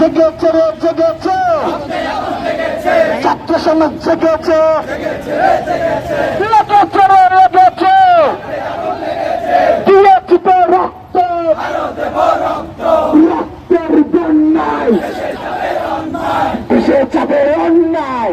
জেগেছে রে জেগেছে। ছাত্র সমাজ জেগেছে। লেগেছে রে রক্ত। রক্তের বন্যায়। এসে যাবে অন্যায়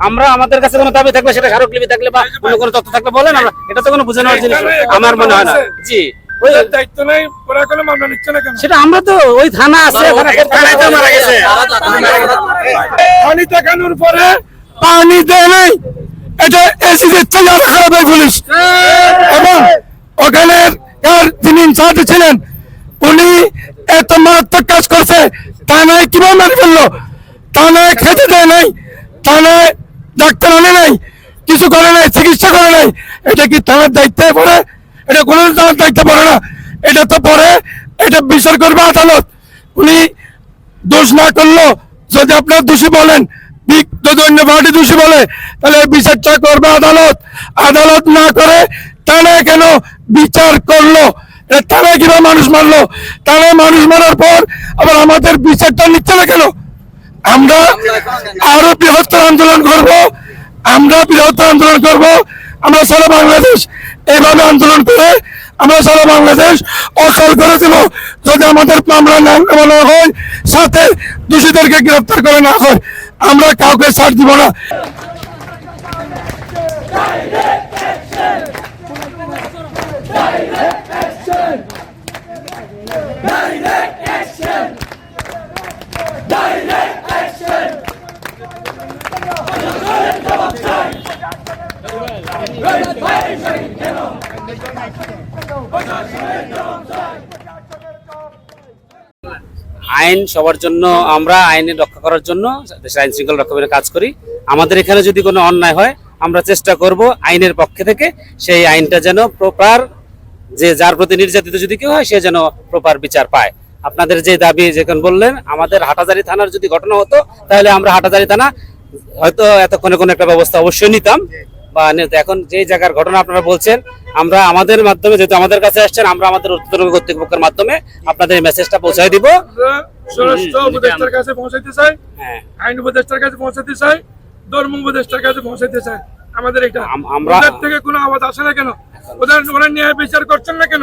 আমরা আমাদের কাছে কোনো দাবি থাকলে সেটা স্মারকলিপি থাকলে বা অন্য কোনো তথ্য থাকলে বলেন আমরা এটা তো কোনো বুঝে নেওয়ার জিনিস আমার মনে হয় না। জি। ওই ওদের দায়িত্ব নেই ওরা কোনো মামলা নিচ্ছে না কেন? সেটা আমরা তো ওই থানা আছে ওখানে থানায় তো মারা গেছে। পানি দেখানোর পরে পানি দেয় এটা এসি দিচ্ছে খারাপ পুলিশ। এবং ওখানে আর যিনি ইনচার্জ ছিলেন উনি এত মারাত্মক কাজ করছে। থানায় কীভাবে মারি ফেলল? থানায় খেতে দেয় নাই। থানায় ডাক্তার আনে নাই। কিছু করে নাই, চিকিৎসা করে নাই। এটা কি থানার দায়িত্বে পড়ে? এটা কোনো থানার দায়িত্বে পড়ে না। এটা তো পরে, এটা বিচার করবে আদালত। উনি দোষ না করল, যদি আপনার দোষী বলেন যদি অন্য পার্টি দোষী বলে, তাহলে বিচারটা করবে আদালত। আদালত না করে তারা কেন বিচার করল? তারা কীভাবে মানুষ মারলো? তারা মানুষ মারার পর আবার আমাদের বিচারটা নিচ্ছে না কেন? আমরা আরও বৃহত্তর আন্দোলন করব, আমরা বৃহত্তর আন্দোলন করব, আমরা সারা বাংলাদেশ এইভাবে আন্দোলন করে আমরা সারা বাংলাদেশ অচল করে দেব। যদি আমাদের মামলা না নেওয়া হয়, সাথে দোষীদেরকে গ্রেফতার করে না হয়, আমরা কাউকে ছাড় দিব না। আইন সবার জন্য, আমরা আইনে রক্ষা করার জন্য দেশের আইন শৃঙ্খলা রক্ষা করে কাজ করি। আমাদের এখানে যদি কোনো অন্যায় হয়, আমরা চেষ্টা করব আইনের পক্ষে থেকে সেই আইনটা যেন প্রপার যে যার প্রতি নির্যাতিত যদি কেউ হয়, সে যেন প্রপার বিচার পায়। আপনাদের যে দাবি যেখান বললেন, আমাদের হাটাজারি থানার যদি ঘটনা হতো, তাহলে আমরা হাটাজারি থানা হয়তো এতক্ষণে কোনো একটা ব্যবস্থা অবশ্যই নিতাম। বা এখন যে জায়গার ঘটনা আপনারা বলছেন আমরা আমাদের মাধ্যমে যেহেতু আমাদের কাছে আসছেন আমরা আমাদের উত্তর কর্তৃপক্ষের মাধ্যমে আপনাদের এই মেসেজটা পৌঁছায় দিব। স্বরাষ্ট্র উপদেষ্টার কাছে পৌঁছাইতে চাই হ্যাঁ। আইন উপদেষ্টার কাছে পৌঁছাতে চাই ধর্ম উপদেষ্টার কাছে পৌঁছাতে চাই। আমাদের এটা আমরা- থেকে কোনো আওয়াজ আসে না কেন? ওদের ওরা ন্যায় বিচার করছেন না কেন?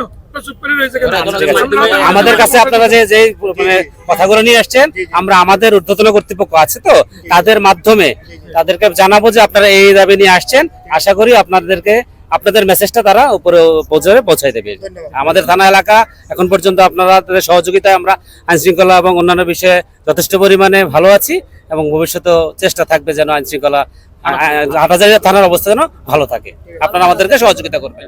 আমাদের কাছে আপনারা যে যে মানে কথাগুলো নিয়ে আসছেন আমরা আমাদের ঊর্ধ্বতন কর্তৃপক্ষ আছে তো তাদের মাধ্যমে তাদেরকে জানাব যে আপনারা এই দাবি নিয়ে আসছেন। আশা করি আপনাদেরকে আপনাদের মেসেজটা তারা উপরে পৌঁছাবে পৌঁছাই দেবে। আমাদের থানা এলাকা এখন পর্যন্ত আপনারা সহযোগিতায় আমরা আইন শৃঙ্খলা এবং অন্যান্য বিষয়ে যথেষ্ট পরিমাণে ভালো আছি এবং ভবিষ্যতেও চেষ্টা থাকবে যেন আইন শৃঙ্খলা হাটাজারি থানার অবস্থা যেন ভালো থাকে। আপনারা আমাদেরকে সহযোগিতা করবেন।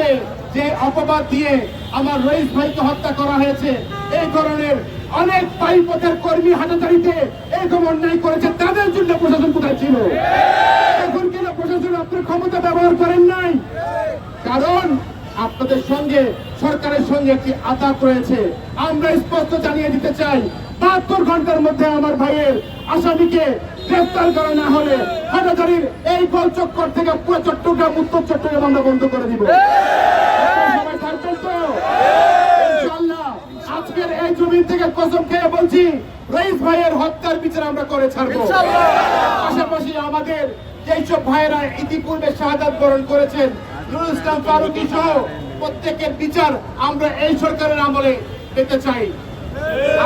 একইভাবে যে অপবাদ দিয়ে আমার রইস ভাইকে হত্যা করা হয়েছে। এই ধরনের অনেক পাইপথের কর্মী হাটাচারিতে এরকম অন্যায় করেছে। তাদের জন্য প্রশাসন কোথায় ছিল? এখন কেন প্রশাসন আপনার ক্ষমতা ব্যবহার করেন নাই? কারণ আপনাদের সঙ্গে, সরকারের সঙ্গে একটি আতাত রয়েছে। আমরা স্পষ্ট জানিয়ে দিতে চাই, বাহাত্তর ঘণ্টার মধ্যে আমার ভাইয়ের আসামিকে গ্রেফতার করা না হলে হাটাজারির এই গোল চক্কর থেকে পুরো চট্টগ্রাম উত্তর চট্টগ্রাম আমরা বন্ধ করে দিব। আজকের এই জমিন থেকে কসম খেয়ে বলছি বিচার আমরা করে ছাড়বো। পাশাপাশি আমাদের যেসব ভাইয়েরা ইতিপূর্বে শাহাদাত বরণ করেছেন নুরুল ইসলাম ফারুকি সহ প্রত্যেকের বিচার আমরা এই সরকারের আমলে পেতে চাই।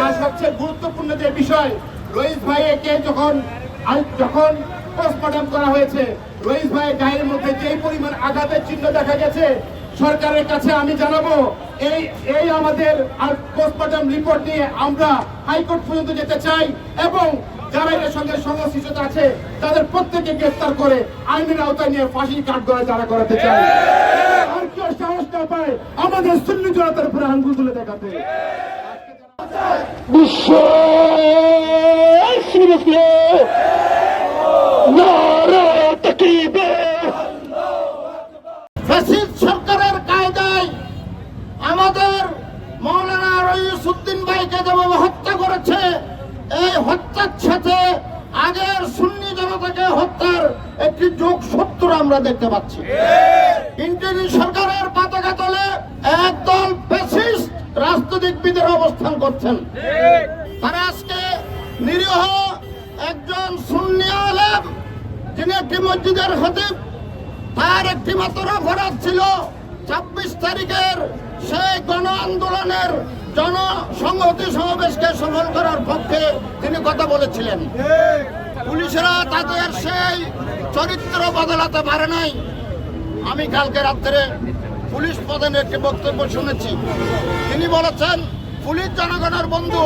আর সবচেয়ে গুরুত্বপূর্ণ যে বিষয় রইস ভাইকে যখন আজ- যখন পোস্টমর্টম করা হয়েছে, রইস ভাইয়ের গায়ের মধ্যে যে পরিমাণ আঘাতের চিহ্ন দেখা গেছে, সরকারের কাছে আমি জানাব, এই এই আমাদের আর পোস্টমর্টম রিপোর্ট নিয়ে আমরা হাইকোর্ট পর্যন্ত যেতে চাই এবং যারা এর সঙ্গে সংশ্লিষ্ট আছে, তাদের প্রত্যেককে গ্রেফতার করে আইনের আওতায় নিয়ে ফাঁসির কাঠ করে তারা করাতে চাই। আর কেউ সাহস না পায় আমাদের সুন্নি জনতার উপরে আঙ্গুল তুলে দেখাতে। বিশ্ব নারা সরকারের আমাদের মৌলানা রইসুদ্দিন ভাইকে যেভাবে হত্যা করেছে, এই হত্যার সাথে আগের সুন্নি জনতাকে হত্যার একটি যোগ সত্তর আমরা দেখতে পাচ্ছি। ইন্টারি সরকারের পতাকা তলে একদল ফ্যাসিস্ট রাজনৈতিকবিদের অবস্থান করছেন। তারা আজকে নিরীহ একজন সুন্নি আলেম যিনি একটি মসজিদের খতিব, তার একটি মাত্র অপরাধ ছিল ছাব্বিশ তারিখের সেই গণ আন্দোলনের জনসংহতি সমাবেশকে সফল করার পক্ষে তিনি কথা বলেছিলেন। পুলিশেরা তাদের সেই চরিত্র বদলাতে পারে নাই। আমি কালকে রাত্রে পুলিশ প্রধানের একটি বক্তব্য শুনেছি। তিনি বলেছেন, পুলিশ জনগণের বন্ধু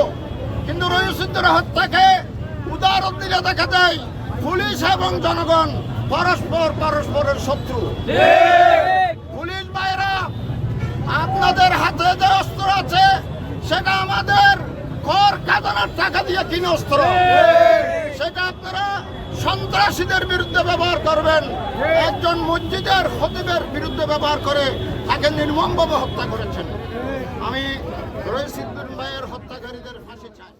কিন্তু রহিসুদ্দের হত্যাকে উদাহরণ দিলে দেখা যায়। পুলিশ এবং জনগণ পরস্পর পরস্পরের শত্রু। পুলিশ ভাইরা আপনাদের হাতে যে অস্ত্র আছে সেটা আমাদের কর কাদানার টাকা দিয়ে কিনে অস্ত্র। সেটা আপনারা সন্ত্রাসীদের বিরুদ্ধে ব্যবহার করবেন। একজন মসজিদের খতিবের বিরুদ্ধে ব্যবহার করে তাকে নির্মমভাবে হত্যা করেছেন। আমি রহিসুদ্দিন ভাইয়ের হত্যাকারীদের ফাঁসি চাই।